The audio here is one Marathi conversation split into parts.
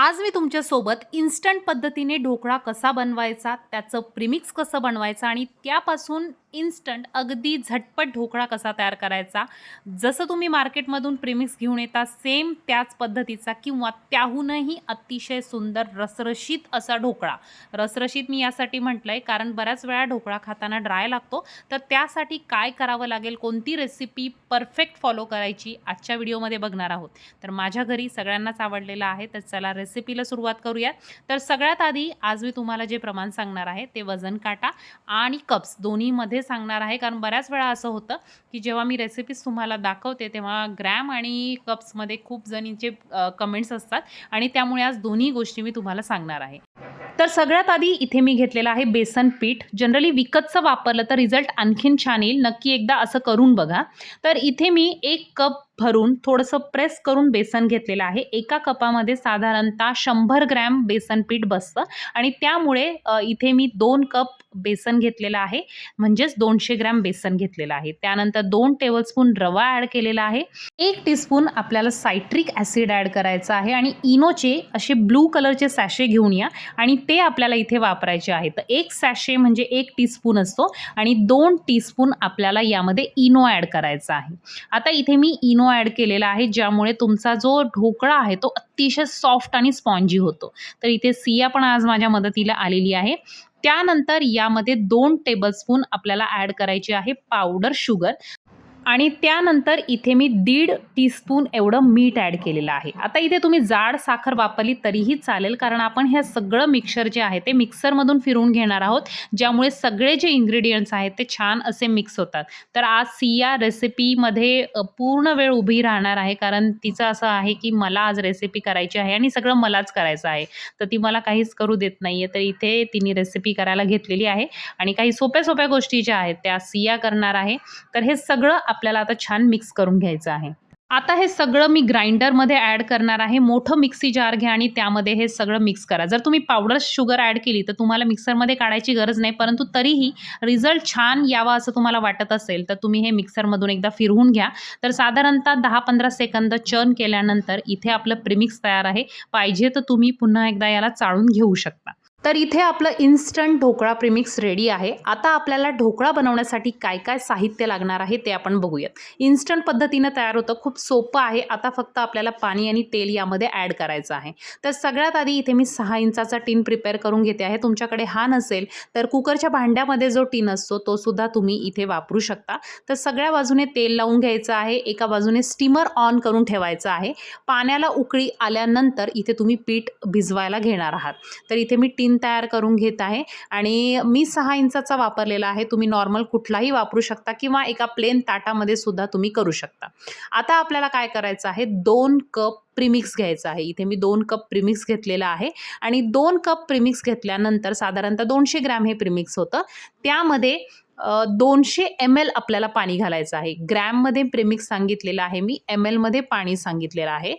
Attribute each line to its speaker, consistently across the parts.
Speaker 1: आज मी तुमच्यासोबत इन्स्टंट पद्धतीने ढोकळा कसा बनवायचा त्याचं प्रिमिक्स कसं बनवायचं आणि त्यापासून इन्स्टंट अगदी झटपट ढोकळा कसा तयार करायचा? जसं तुम्ही मार्केटमधून प्रिमिक्स घेऊन येता सेम त्याच पद्धतीचा किंवा त्याहूनही अतिशय सुंदर रसरशीत असा ढोकळा. रसरशीत मी यासाठी म्हटलं आहे कारण बऱ्याच वेळा ढोकळा खाताना ड्राय लागतो. तर त्यासाठी काय करावं लागेल? कोणती रेसिपी परफेक्ट फॉलो करायची? आजच्या व्हिडिओमध्ये बघणार आहोत. तर माझ्या घरी सगळ्यांनाच आवडलेला आहे. तर चला रेसिपीला सुरुवात करूयात. तर सगळ्यात आधी आज मी तुम्हाला जे प्रमाण सांगणार आहे ते वजन काटा आणि कप्स दोन्हीमध्ये सांगणार आहे. कारण बऱ्याच वेळा असं होतं की जेव्हा मी रेसिपीज तुम्हाला दाखवते तेव्हा ग्रॅम आणि कप्समध्ये खूप जणींचे कमेंट्स असतात. आणि त्यामुळे आज दोन्ही गोष्टी मी तुम्हाला सांगणार आहे. तर सगळ्यात आधी इथे मी घेतलेलं आहे बेसन पीठ. जनरली विकतचं वापरलं तर रिझल्ट आणखीन छान येईल. नक्की एकदा असं करून बघा. तर इथे मी एक कप भरून थोडंसं प्रेस करून बेसन घेतलेलं आहे. एका कपामध्ये साधारणतः शंभर ग्रॅम बेसन पीठ बसतं आणि त्यामुळे इथे मी दोन कप बेसन घेतलेलं आहे. म्हणजेच दोनशे ग्रॅम बेसन घेतलेलं आहे. त्यानंतर दोन टेबलस्पून रवा ॲड केलेला आहे. एक टीस्पून आपल्याला सायट्रिक ॲसिड ॲड करायचं आहे आणि इनोचे असे ब्लू कलरचे सॅशे घेऊन या आणि ते आपल्याला इथे वापरायचे आहे. तर एक सॅशे म्हणजे एक टीस्पून असतो आणि दोन टीस्पून आपल्याला यामध्ये इनो ॲड करायचा आहे. आता इथे मी इनो ॲड केलेला आहे ज्यामुळे तुमचा जो ढोकळा आहे तो अतिशय सॉफ्ट आणि स्पॉन्जी होतो. तर इथे सिया पण आज माझ्या मदतीला आलेली आहे. त्यानंतर यामध्ये दोन टेबलस्पून आपल्याला ॲड करायची आहे पावडर शुगर आणि त्यानंतर इथे मी दीड टीस्पून एवढं मीठ ॲड केलेलं आहे. आता इथे तुम्ही जाड साखर वापरली तरीही चालेल कारण आपण हे सगळं मिक्सर जे आहे ते मिक्सरमधून फिरवून घेणार आहोत ज्यामुळे सगळे जे इन्ग्रेडियंट्स आहेत ते छान असे मिक्स होतात. तर आज सिया रेसिपीमध्ये पूर्ण वेळ उभी राहणार आहे कारण तिचं असं आहे की मला आज रेसिपी करायची आहे आणि सगळं मलाच करायचं आहे. तर ती मला काहीच करू देत नाही आहे तर इथे तिने रेसिपी करायला घेतलेली आहे. आणि काही सोप्या सोप्या गोष्टी ज्या आहेत त्या सिया करणार आहे. तर हे सगळं आपल्याला आता छान मिक्स करून घ्यायचं आहे. आता हे सगळं मी ग्राइंडरमध्ये ॲड करणार आहे. मोठं मिक्सी जार घ्या आणि त्यामध्ये हे सगळं मिक्स करा. जर तुम्ही पावडर शुगर ॲड केली तर तुम्हाला मिक्सरमध्ये काढायची गरज नाही. परंतु तरीही रिझल्ट छान यावा असं तुम्हाला वाटत असेल तर तुम्ही हे मिक्सरमधून एकदा फिरवून घ्या. तर साधारणतः दहा पंधरा सेकंद चर्न केल्यानंतर इथे आपलं प्रिमिक्स तयार आहे. पाहिजे तर तुम्ही पुन्हा एकदा याला चाळून घेऊ शकता. तर इथे आपलं इन्स्टंट ढोकळा प्रिमिक्स रेडी आहे. आता आपल्याला ढोकळा बनवण्यासाठी काय काय साहित्य लागणार आहे ते आपण बघूयात. इन्स्टंट पद्धतीनं तयार होतं खूप सोपं आहे. आता फक्त आपल्याला पाणी आणि तेल यामध्ये ॲड करायचं आहे. तर सगळ्यात आधी इथे मी सहा इंचाचा टीन प्रिपेअर करून घेते आहे. तुमच्याकडे हा नसेल तर कुकरच्या भांड्यामध्ये जो टीन असतो तो सुद्धा तुम्ही इथे वापरू शकता. तर सगळ्या बाजूने तेल लावून घ्यायचं आहे. एका बाजूने स्टीमर ऑन करून ठेवायचं आहे. पाण्याला उकळी आल्यानंतर इथे तुम्ही पीठ भिजवायला घेणार आहात. तर इथे मी टीन तयार करून घेत आहे. आणि मी सहा इंचाचा वापरलेला आहे. तुम्ही नॉर्मल कुठलाही वापरू शकता किंवा एका प्लेन ताटामध्ये सुद्धा तुम्ही करू शकता. आता आपल्याला काय करायचं आहे? दोन कप प्रिमिक्स घ्यायचं आहे. इथे मी दोन कप प्रिमिक्स घेतलेला आहे. आणि दोन कप प्रिमिक्स घेतल्यानंतर साधारणतः दोनशे ग्रॅम हे प्रिमिक्स होतं. त्यामध्ये दोनशे एम एल आपल्याला पाणी घालायचं आहे. ग्रॅममध्ये प्रेमिक्स सांगितलेलं आहे मी एम एलमध्ये पाणी सांगितलेलं आहे.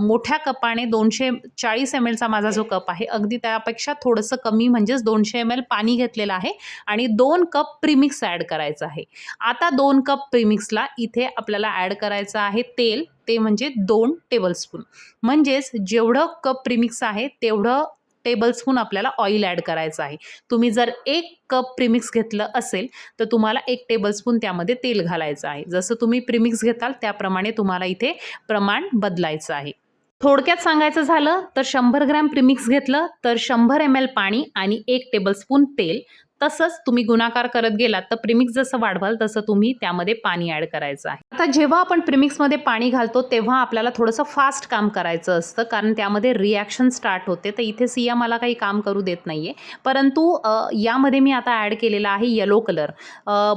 Speaker 1: मोठ्या कपाने दोनशे चाळीस एम एलचा माझा जो कप आहे अगदी त्यापेक्षा थोडंसं कमी म्हणजेच दोनशे एम एल पाणी घेतलेलं आहे आणि दोन कप प्रिमिक्स ॲड करायचं आहे. आता दोन कप प्रिमिक्सला इथे आपल्याला ॲड करायचं आहे तेल ते म्हणजे दोन टेबलस्पून म्हणजेच जेवढं कप प्रिमिक्स आहे तेवढं टेबलस्पून आपल्याला ऑइल ॲड करायचं आहे. तुम्ही जर एक कप प्रिमिक्स घेतलं असेल तर तुम्हाला एक टेबलस्पून त्यामध्ये तेल घालायचं आहे. जसं तुम्ही प्रिमिक्स घेताल त्याप्रमाणे तुम्हाला इथे प्रमाण बदलायचं आहे. थोडक्यात सांगायचं झालं तर शंभर ग्रॅम प्रिमिक्स घेतलं तर शंभर एम एल पाणी आणि एक टेबलस्पून तेल. तसंच तुम्ही गुणाकार करत गेलात तर प्रिमिक्स जसं वाढवाल तसं तुम्ही त्यामध्ये पाणी ॲड करायचं आहे. आता जेव्हा आपण प्रिमिक्समध्ये पाणी घालतो तेव्हा आपल्याला थोडंसं फास्ट काम करायचं असतं कारण त्यामध्ये रिॲक्शन स्टार्ट होते. तर इथे सिया मला काही काम करू देत नाही आहे परंतु यामध्ये मी आता ॲड केलेला आहे येलो कलर.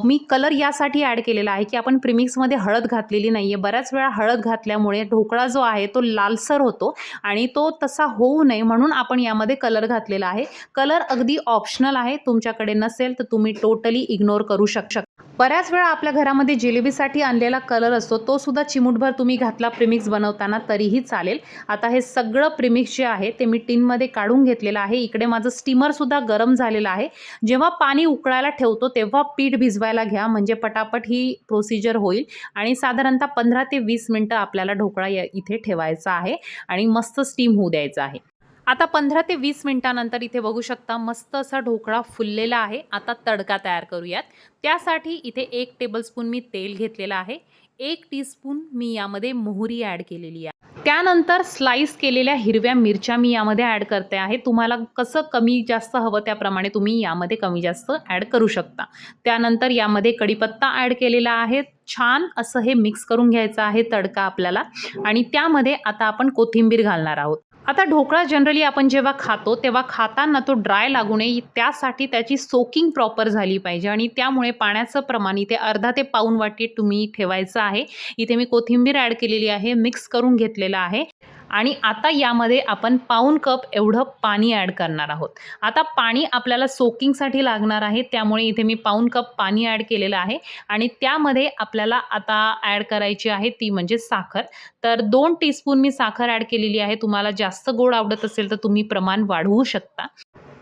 Speaker 1: मी कलर यासाठी ॲड केलेला आहे की आपण प्रिमिक्समध्ये हळद घातलेली नाही आहे बऱ्याच वेळा हळद घातल्यामुळे ढोकळा जो आहे तो लालसर होतो आणि तो तसा होऊ नये म्हणून आपण यामध्ये कलर घातलेला आहे. कलर अगदी ऑप्शनल आहे. तुमच्याकडे नसेल तर तुम्ही टोटली इग्नोर करू शक बऱ्याच वेळा आपल्या घरामध्ये जिलेबीसाठी आणलेला कलर असतो तो सुद्धा चिमूटभर तुम्ही घातला प्रिमिक्स बनवताना तरीही चालेल. आता हे सगळं प्रिमिक्स जे आहे ते मी टिनमध्ये काढून घेतलेलं आहे. इकडे माझं स्टीमरसुद्धा गरम झालेलं आहे. जेव्हा पाणी उकळायला ठेवतो तेव्हा पीठ भिजवायला घ्या म्हणजे पटापट ही प्रोसिजर होईल. आणि साधारणतः पंधरा ते वीस मिनटं आपल्याला ढोकळा इथे ठेवायचा आहे आणि मस्त स्टीम होऊ द्यायचा आहे. आता पंधरा ते वीस मिनिटानंतर इथे बघू शकता मस्त असा ढोकळा फुललेला आहे. आता तडका तयार करूयात. त्यासाठी इथे एक टेबलस्पून मी तेल घेतलेलं आहे. एक टीस्पून मी यामध्ये मोहरी ॲड केलेली आहे. त्यानंतर स्लाइस केलेल्या हिरव्या मिरच्या मी यामध्ये ॲड करते आहे. तुम्हाला कसं कमी जास्त हवं त्याप्रमाणे तुम्ही यामध्ये कमी जास्त ॲड करू शकता. त्यानंतर यामध्ये कढीपत्ता ॲड केलेला आहे. छान असं हे मिक्स करून घ्यायचं आहे तडका आपल्याला. आणि त्यामध्ये आता आपण कोथिंबीर घालणार आहोत. आता ढोकळा जनरली आपण जेव्हा खातो तेव्हा खाताना तो ड्राय लागू नये. त्यासाठी त्याची सोकिंग प्रॉपर झाली पाहिजे आणि त्यामुळे पाण्याचं प्रमाण इथे अर्धा ते पाऊन वाटी तुम्ही ठेवायचं आहे. इथे मी कोथिंबीर ॲड केलेली आहे मिक्स करून घेतलेलं आहे. आणि आता यामध्ये आपण पाऊन कप एवढं पाणी ॲड करणार आहोत. आता पाणी आपल्याला सोकिंगसाठी लागणार आहे त्यामुळे इथे मी पाऊन कप पाणी ॲड केलेलं आहे आणि त्यामध्ये आपल्याला आता ॲड करायची आहे ती म्हणजे साखर. तर दोन टीस्पून मी साखर ॲड केलेली आहे तुम्हाला जास्त गोड आवडत असेल तर तुम्ही प्रमाण वाढवू शकता.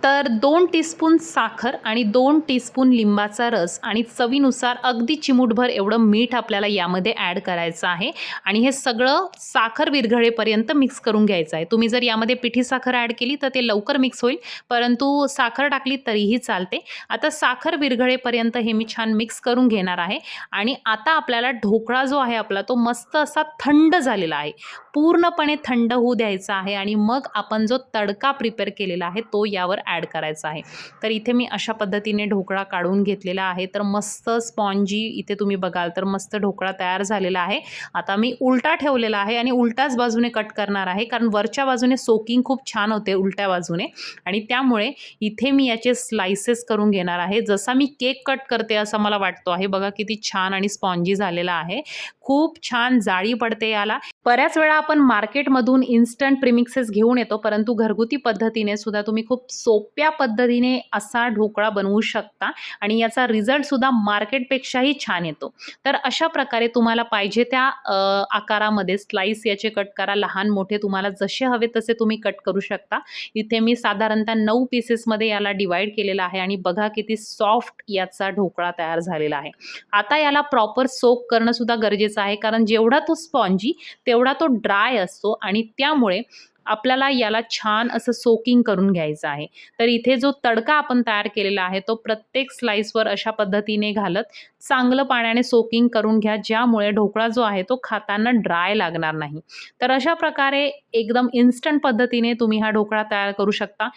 Speaker 1: तर दोन टीस्पून साखर आणि दोन टीस्पून लिंबाचा रस आणि चवीनुसार अगदी चिमूटभर एवढं मीठ आपल्याला यामध्ये ॲड करायचं आहे. आणि हे सगळं साखर विरघळेपर्यंत मिक्स करून घ्यायचं आहे. तुम्ही जर यामध्ये पिठी साखर ॲड केली तर ते लवकर मिक्स होईल परंतु साखर टाकली तरीही चालते. आता साखर विरघळेपर्यंत हे मी छान मिक्स करून घेणार आहे. आणि आता आपल्याला ढोकळा जो आहे आपला तो मस्त असा थंड झालेला आहे. पूर्णपणे थंड होऊ द्यायचा आहे आणि मग आपण जो तडका प्रिपेअर केलेला आहे तो यावर ॲड करायचा आहे. तर इथे मी अशा पद्धतीने ढोकळा काढून घेतलेला आहे. तर मस्त स्पॉन्जी इथे तुम्ही बघाल तर मस्त ढोकळा तयार झालेला आहे. आता मी उलटा ठेवलेला आहे आणि उलटाच बाजूने कट करणार आहे. कारण वरच्या बाजूने सोकिंग खूप छान होते उलट्या बाजूने. आणि त्यामुळे इथे मी याचे स्लाइसेस करून घेणार आहे. जसा मी केक कट करते असा मला वाटतो आहे. बघा किती छान आणि स्पॉन्जी झालेला आहे. खूप छान जाळी पडते याला. बऱ्याच वेळा आपण मार्केटमधून इन्स्टंट प्रिमिक्सेस घेऊन येतो परंतु घरगुती पद्धतीने सुद्धा तुम्ही खूप सोप्या पद्धतीने असा ढोकळा बनवू शकता आणि याचा रिझल्टसुद्धा मार्केटपेक्षाही छान येतो. तर अशा प्रकारे तुम्हाला पाहिजे त्या आकारामध्ये स्लाइस याचे कट करा लहान मोठे तुम्हाला जसे हवे तसे तुम्ही कट करू शकता. इथे मी साधारणतः नऊ पीसेसमध्ये याला डिवाईड केलेला आहे आणि बघा किती सॉफ्ट याचा ढोकळा तयार झालेला आहे. आता याला प्रॉपर सोक करणं सुद्धा गरजेचं आहे कारण जेवढा तो स्पॉन्जी तेवढा तो ड्राय असतो आणि त्यामुळे आपल्याला याला छान असं सोकिंग करून घ्यायचं आहे. तर इथे जो तडका आपण तयार केलेला आहे तो प्रत्येक स्लाइसवर अशा पद्धतीने घालत चांगलं पाण्याने सोकिंग करून घ्या ज्यामुळे ढोकळा जो आहे तो खाताना ड्राय लागणार नाही. तर अशा प्रकारे एकदम इन्स्टंट पद्धतीने तुम्ही हा ढोकळा तयार करू शकता.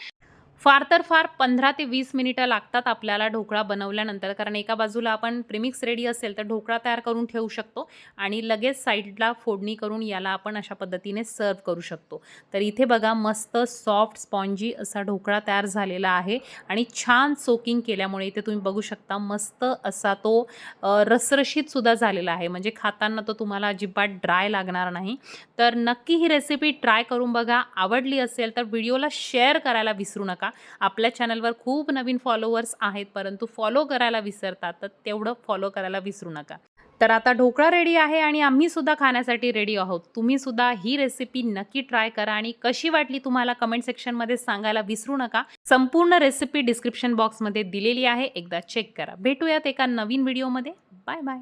Speaker 1: फार तर फार पंधरा ते वीस मिनिटं लागतात आपल्याला ढोकळा बनवल्यानंतर. कारण एका बाजूला आपण प्रिमिक्स रेडी असेल तर ढोकळा तयार करून ठेवू शकतो आणि लगेच साईडला फोडणी करून याला आपण अशा पद्धतीने सर्व करू शकतो. तर इथे बघा मस्त सॉफ्ट स्पॉन्जी असा ढोकळा तयार झालेला आहे आणि छान सोकिंग केल्यामुळे इथे तुम्ही बघू शकता मस्त असा तो रसरशीतसुद्धा झालेला आहे. म्हणजे खाताना तो तुम्हाला अजिबात ड्राय लागणार नाही. तर नक्की ही रेसिपी ट्राय करून बघा. आवडली असेल तर व्हिडिओला शेअर करायला विसरू नका. आपल्या चॅनलवर खूप नवीन फॉलोअर्स आहेत परंतु फॉलो करायला विसरतात तर तेवढं फॉलो करायला विसरू नका. तर आता ढोकळा रेडी आहे आणि आम्ही सुद्धा खाण्यासाठी रेडी आहोत. तुम्ही सुद्धा ही रेसिपी नक्की ट्राय करा आणि कशी वाटली तुम्हाला कमेंट सेक्शनमध्ये सांगायला विसरू नका. संपूर्ण रेसिपी डिस्क्रिप्शन बॉक्समध्ये दिलेली आहे एकदा चेक करा. भेटूयात एका नवीन व्हिडिओमध्ये बाय बाय